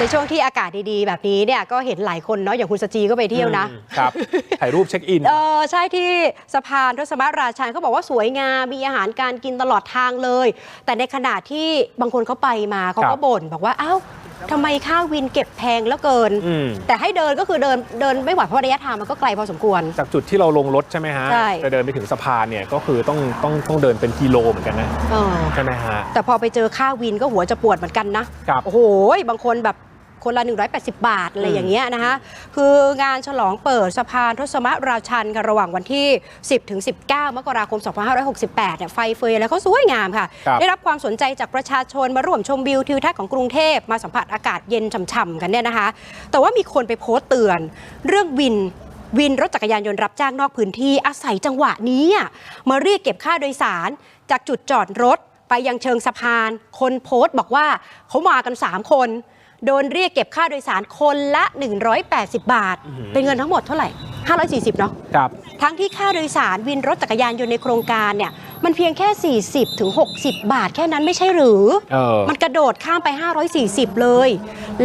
ในช่วงที่อากาศดีๆ แบบนี้เนี่ยก็เห็นหลายคนเนาะอย่างคุณสจีก็ไปเที่ยวนะอืมครับ ถ่ายรูปเช็คอิน เออใช่ที่สะพานทศมราชันเขาบอกว่าสวยงาม มีอาหารการกินตลอดทางเลย แต่ในขณะที่บางคนเขาไปมาเขาครัก็บบ่นบอกว่าอ้าวทำไมค่าวินเก็บแพงแล้วเกิน อืม แต่ให้เดินก็คือเดินเดินไม่ไหวเพราะระยะทางมันก็ไกลพอสมควร จากจุดที่เราลงรถใช่ไหมฮะใช่ จะเดินไปถึงสะพานเนี่ยก็คือต้องต้องต้องเดินเป็นกิโลเหมือนกันนะ เออใช่ไหมฮะ แต่พอไปเจอค่าวินก็หัวจะปวดเหมือนกันนะครับ โอ้โหบางคนแบบ คนละ 180 บาทอะไรอืมอย่างเงี้ยนะคะ คืองานฉลองเปิดสะพานทศมราชันค่ะระหว่างวันที่ 10ถึง19 มกราคม 2568เนี่ยไฟเฟยแล้วก็สวยงามค่ะครับได้รับความสนใจจากประชาชนมาร่วมชมวิวทิวทัศน์ของกรุงเทพมาสัมผัสอากาศเย็นฉ่ำๆกันเนี่ยนะคะ แต่ว่ามีคนไปโพสต์เตือน เรื่องวินวินรถจักรยานยนต์รับจ้างนอกพื้นที่อาศัยจังหวะนี้อะมาเรียกเก็บค่าโดยสารจากจุดจอดรถไปยังเชิงสะพาน คนโพสต์บอกว่าเขามากัน 3 คน โดนเรียกเก็บค่าโดยสารคนละ 180 บาทอื้อหือเป็นเงินทั้งหมดเท่าไหร่ 540 เนาะครับทั้งที่ค่าโดยสารวินรถจักรยานยนต์ในโครงการเนี่ยมันเพียงแค่ 40ถึง60 บาทแค่นั้นไม่ใช่หรือเออมันกระโดดข้ามไป 540 เลย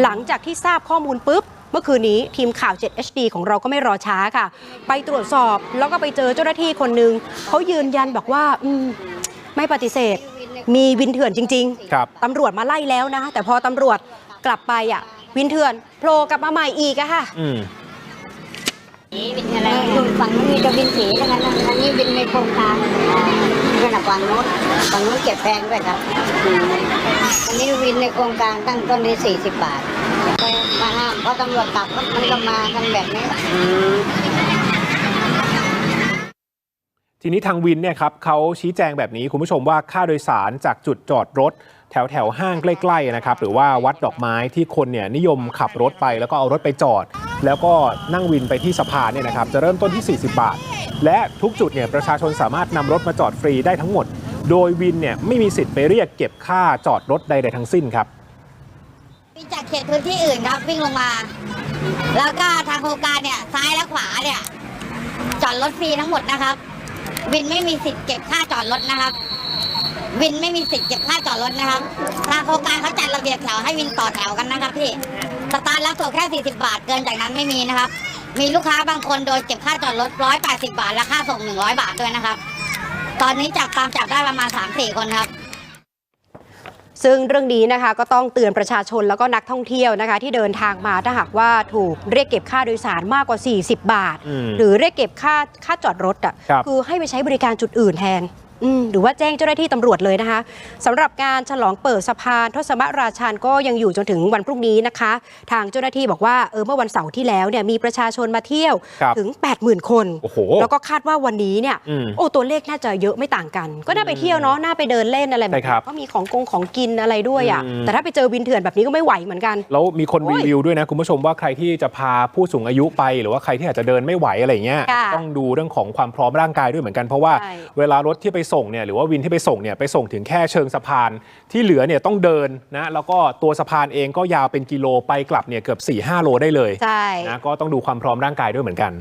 หลังจากที่ทราบข้อมูลปุ๊บ เมื่อคืนนี้ทีมข่าว 7 HD ของเราก็ไม่รอช้าค่ะ ไปตรวจสอบแล้วก็ไปเจอเจ้าหน้าที่คนหนึ่งเขายืนยันบอกว่าอืมไม่ปฏิเสธ มีวินเถื่อนจริงครับๆตำรวจมาไล่แล้วนะแต่พอตำรวจกลับไปอะ วินเถื่อนโผล่กลับมาใหม่อีกอะค่ะ อืม บินอะไรอยู่ฝั่งนู้นมีจะบินสีทั้งนั้นนะอันนี้บินในโครงการขนาดฝั่งนู้นฝั่งนู้นเก็บแพงด้วยครับอืมอันนี้วินในโครงการตั้งต้นที่40 บาทไปมาห้ามเพราะตำรวจตับมันก็มากันแบบนี้ ทีนี้ทางวินเนี่ยครับเขาชี้แจงแบบนี้คุณผู้ชมว่าค่าโดยสารจากจุดจอดรถ แถวแถวห้างใกล้ๆนะครับหรือว่าวัดดอกไม้ที่คนเนี่ยนิยมขับรถไปแล้วก็เอารถไปจอด แล้วก็นั่งวินไปที่สะพานเนี่ยนะครับจะเริ่มต้นที่ 40 บาท และทุกจุดเนี่ยประชาชนสามารถนำรถมาจอดฟรีได้ทั้งหมด โดยวินเนี่ยไม่มีสิทธิ์ไปเรียกเก็บค่าจอดรถใดๆทั้งสิ้นครับวิ่งจากเขตพื้นที่อื่นครับวิ่งลงมา แล้วก็ทางโครงการเนี่ยซ้ายและขวาเนี่ยจอดรถฟรีทั้งหมดนะครับ วินไม่มีสิทธิ์เก็บค่าจอดรถนะครับ วินไม่มีสิทธิ์เก็บค่าจอดรถนะครับทางโครงการเขาจัดระเบียบแถวให้วินต่อแถวกันนะครับพี่สตาร์ทรับส่งแค่40 บาทเกินจากนั้นไม่มีนะครับ มีลูกค้าบางคนโดนเก็บค่าจอดรถ180 บาทและค่าส่ง 100 บาทด้วยนะครับ ตอนนี้จับตามจับได้ประมาณ3-4คนครับ ซึ่งเรื่องนี้นะคะก็ต้องเตือนประชาชนแล้วก็นักท่องเที่ยวนะคะ ที่เดินทางมาถ้าหากว่าถูกเรียกเก็บค่าโดยสารมากกว่า 40 บาทอืมหรือเรียกเก็บค่าค่าจอดรถอะครับอให้ไปใช้บริการจุดอื่นแทนอืม หรือว่าแจ้งเจ้าหน้าที่ตำรวจเลยนะคะสำหรับการฉลองเปิดสะพานทศมราชันก็ยังอยู่จนถึงวันพรุ่งนี้นะคะ ทางเจ้าหน้าที่บอกว่าเออเมื่อวันเสาร์ที่แล้วเนี่ยมีประชาชนมาเที่ยวครับถึง 80,000 คนโอ้โหแล้วก็คาดว่าวันนี้เนี่ยอืมโอ้ตัวเลขน่าจะเยอะไม่ต่างกัน ก็น่าไปเที่ยวเนาะน่าไปเดินเล่นอะไรแบบใช่ครับนี้ก็มีของกงของกินอะไรด้วยอะอืมแต่ถ้าไปเจอวินเถื่อนแบบนี้ก็ไม่ไหวเหมือนกันแล้วมีคนโอ้ยรีวิวด้วยนะคุณผู้ชมว่าใครที่จะพาผู้สูงอายุไป หรือว่าใครที่อาจจะเดินไม่ไหวอะไรเงี้ยค่ะต้องดูเรื่องของความพร้อมร่างกายด้วยเหมือนกันเพราะว่าใช่เวลารถที่ไปส่งเนี่ยหรือว่าวินที่ไปส่งเนี่ยไปส่งถึงแค่เชิงสะพานที่เหลือเนี่ยต้องเดินนะแล้วก็ตัวสะพานเองก็ยาวเป็นกิโลไปกลับเนี่ยเกือบ4-5โลได้เลยใช่นะก็ต้องดูความพร้อมร่างกายด้วยเหมือนกัน